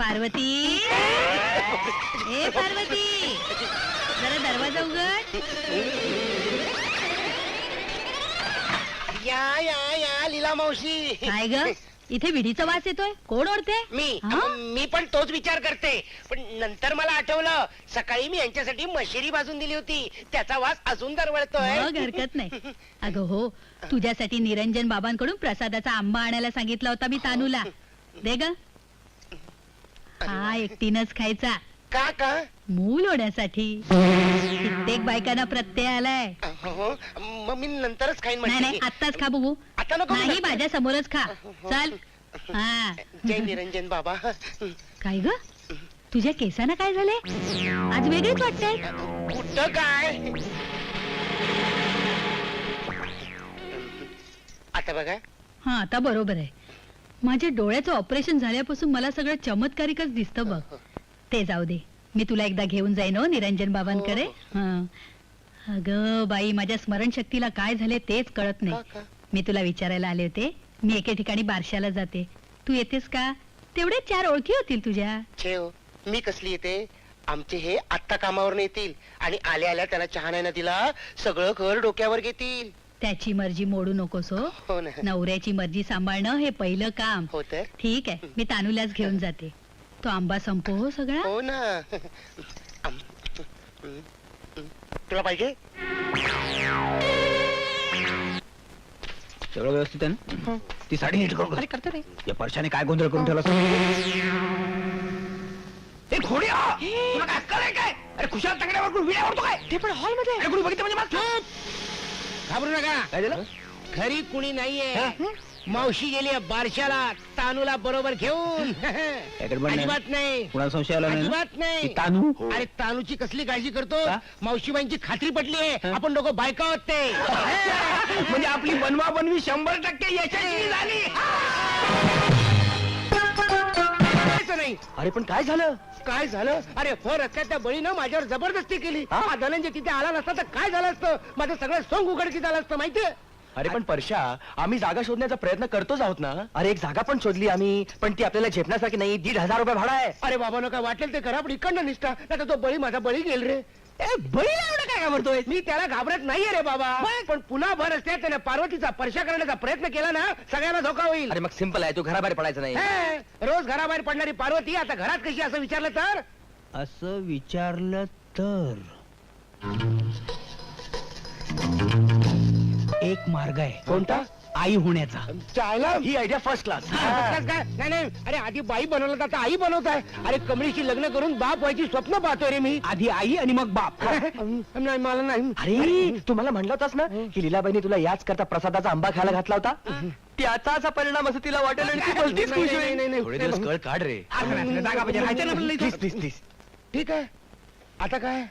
पार्वती. ए पार्वती. जरा दरवाजा उघड. या या या लीला मावशी. काय ग? इथे विडीचा वास येतोय? कोण ओढते? मी. हा? मी पण तोच विचार करते. पण नंतर मला आठवलं सकाळी मी यांच्यासाठी मशिरी भाजून दिली होती. त्याचा वास अजून दरवळतोय. हरकत नाही. अगं हो तुझ्यासाठी निरंजन बाबांकडून प्रसादाचा आंबा आणायला सांगितला होता मी तानूला. दे ग. हा एकटीनच खायचा. का का? मूल होण्यासाठी. कित्येक बायकांना प्रत्यय आलाय. हो, मग मी नंतरच खाईन नाही नाही आत्ताच खा बघू आता नको नाही. माझ्या समोरच खा. चल. हा. जय निरंजन बाबा. काय ग? तुझ्या केसांना काय झाले आज वेगळीच वाटते कुठं काय? आता बघा. हा आता बरोबर आहे. माझ्या डोळ्याचं ऑपरेशन झाल्यापासून मला सगळं चमत्कारिकच दिसतं बघ. ते जाऊ दे. मी तुला एकदा घेऊन जाईन हो निरंजन बाबांकडे. हा अगं बाई माझ्या स्मरणशक्तीला काय झाले तेच कळत नाही? मी तुला विचारायला आले होते. मी एके ठिकाणी बारशाला जाते. तू येतेस का? तेवढे चार ओळखी होतील तुझ्या. ठेव मी कसली येते? आमचे हे आत्ता कामावर येतील आणि आल्या आल्या त्याला चहा नाही ना दिला सगळं घर डोक्यावर घेतील. त्याची मर्जी मोडू नकोस हो. हो ना. नवऱ्याची मर्जी सांभाळणं हे पहिलं काम. हो तर? ठीक आहे मी तानूलाच घेऊन जाते. तो आंबा संपो हो सगळा. हो ना. आम- तुला पाहिजे? सगळं व्यवस्थित आहे ना? ती साडी नीट करून घाल. करतो रे. या परशाने काय गोंधळ करून ठेवला ए खोड्या! तुला काय अक्कल आहे काय? अरे खुशाल तंगड्यावर कोण विड्या ओढतो काय? ते पण हॉलमध्ये. अरे कोणी बघितलं म्हणजे मला घाबरू नका. काय झालं? घरी कुणी नाहीये. हा? मावशी गेली बारशाला. तानूला बरोबर घेऊन. गडबड नाही. अजिबात नाही. कुणाला संशय आला नाही ना? अजिबात नाही. तानू? अरे तानूची कसली काळजी करतो? का? मावशीबाईंची खात्री पटली आहे. आपण दोघं बायका आहोत ते. म्हणजे आपली बनवा बनवी शंभर टक्के यशस्वी झाली. नाही. अरे पण काय झालं? काय झालं? अरे रस्त्यात त्या बळीनं माझ्यावर जबरदस्ती केली. हा? हा धनंजय तिथे आला नसता तर काय झालं असतं? माझं सगळं सोंग उघडकी झालं असतं माहितीये? अरे पण परशा आम्ही जागा शोधण्याचा प्रयत्न करतोच आहोत ना? अरे एक जागा पण शोधली आम्ही पण ती आपल्याला झेपण्यासारखी नाही. दीड हजार रुपये भाडा आहे. अरे बाबा काय वाटेल ते करा पण इकडनं निष्ठा. नाही तो बळी माझा बळी गेल रे. एवढं काय घाबरतोय मी त्याला घाबरत नाहीये रे बाबा. पण पुन्हा भर असते त्याने पार्वतीचा परशा करण्याचा प्रयत्न केला ना सगळ्यांना धोका होईल. अरे मग सिंपल आहे तू घराबाहेर पडायचं नाही. हे, रोज घराबाहेर पडणारी पार्वती आता घरात कशी असं विचारलं तर? असं विचारलं तर. एक मार्ग आहे. कोणता? आई होण्याचा. चायला? ही आयडिया फर्स्ट क्लास काय काय? नाही नाही. अरे आधी बाई बनवलं तर आता आई बनवत आहे. अरे कमळीशी लग्न करून बाप व्हायची स्वप्न पाहतोय रे मी. आधी आई आणि मग बाप. नाही मला नाही. अरे तू मला म्हणला होतास ना की लीलाबाईने तुला याच करता प्रसादाचा आंबा खायला घातला होता? त्याचाच हा परिणाम असं तिला वाटेल आणि ती भलतीच खुश नाही, नाही, होईल. नाही, नाही. थोडे दिवस कळ काढ रे. असं नाही, असं जागा पाहिजे, राहायचं ना आपल्याला इथं. Please please please. ठीक आहे. आता काय?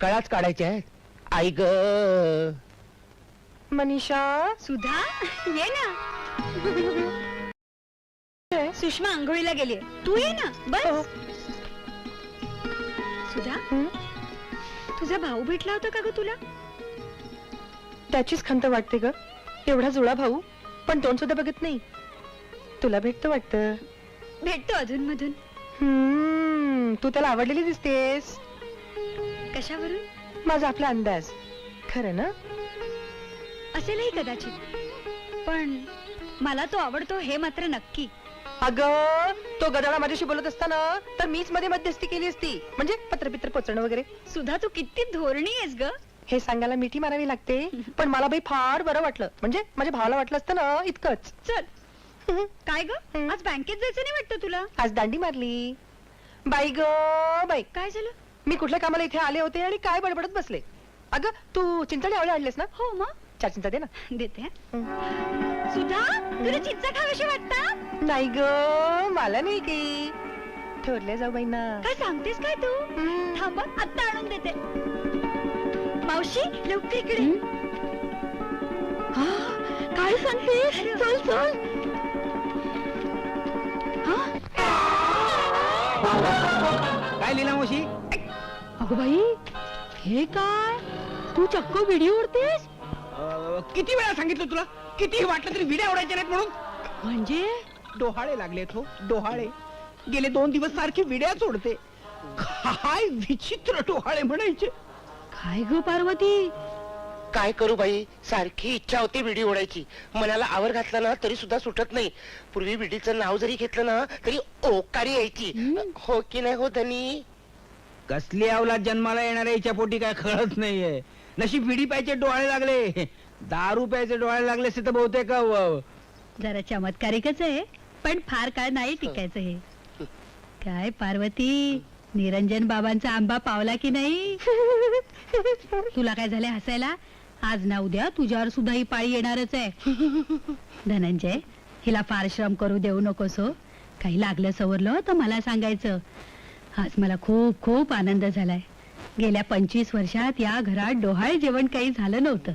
कळाच काढायचे आहेत. आई ग. मनीषा? सुधा ये ना. सुषमा आंघोळीला गेली तू ये ना बस. सुधा तुझा भाऊ भेटला होता का ग तुला? त्याचीच खंत वाटते ग. एवढा जुळा भाऊ पण तोंड सुद्धा बघत नाही. तुला भेटतं वाटतं? भेटतो अधून मधून हम्म, तू त्याला आवडलेली दिसतेस. कशावरून? माझा आपला अंदाज. खरं ना? असेलही कदाचित. पण मला तो आवडतो हे मात्र नक्की. अगं तो गदाळा माझ्याशी बोलत असताना तर मीच मध्ये मध्यस्थी केली असती. म्हणजे पत्रपित्र पोचणं वगैरे. सुधा तू किती धोरणी आहेस ग. हे सांगायला मिठी मारावी लागते पण मला बाई फार बरं वाटलं. म्हणजे माझ्या भावाला वाटलं असतं ना इतकंच. चल. काय ग. आज बँकेत जायचं नाही वाटतं तुला? आज दांडी मारली. बाई ग बाई. काय झालं? मी कुठल्या कामाला इथे आले होते आणि काय बडबडत बसले? अगं तू चिंचणी आवळे आणलेस ना? हो मग? चिंचा दे ना. देते. हं. सुधा तुला चिंचा खावीशी वाटतं? नाही ग मला नाही की. ठरले जाऊ बाईंना. काय सांगतेस काय तू? हं. थांब हं, आत्ता आणून देते. मावशी लवकर इकडे. काय सांगतेस? चल चल. काय लिहिला मावशी? अगं बाई हे काय? तू चक्क व्हिडिओ उडतेस अं, किती वेळा सांगितलं तुला? किती वाटलं तरी विड्या ओढायच्या नाहीत म्हणून? म्हणजे? डोहाळे लागलेत हो डोहाळे. गेले दोन दिवस सारखी विड्या सोडते काय विचित्र डोहाळे म्हणायचे. काय ग पार्वती? काय करू बाई? सारखी इच्छा होती विडी ओढायची. मनाला आवर घातला ना तरी सुद्धा सुटत नाही. पूर्वी विडीचं नाव जरी घेतलं ना तरी ओकारी यायची. हो की नाही हो धनी? कसली अवलाद जन्माला येणाऱ्या हिच्या पोटी काय कळत नाहीये. नशीब विडी प्यायचे डोळे लागले. दारू प्यायचे डोळे लागले असते तर बहुतेक अ, जरा चमत्कारिकच आहे पण फार काळ नाही टिकायचं हे. काय पार्वती निरंजन बाबांचा आंबा पावला की नाही? तुला काय झालंय हसायला? आज ना उद्या तुझ्यावर सुद्धा ही पाळी येणारच आहे. धनंजय हिला फार श्रम करू देऊ नकोस हो. काही लागलं सवरलं तर मला सांगायचं. आज मला खूप खूप आनंद झालाय. गेल्या पंचवीस वर्षात या घरात डोहाळ जेवण काही झालं नव्हतं.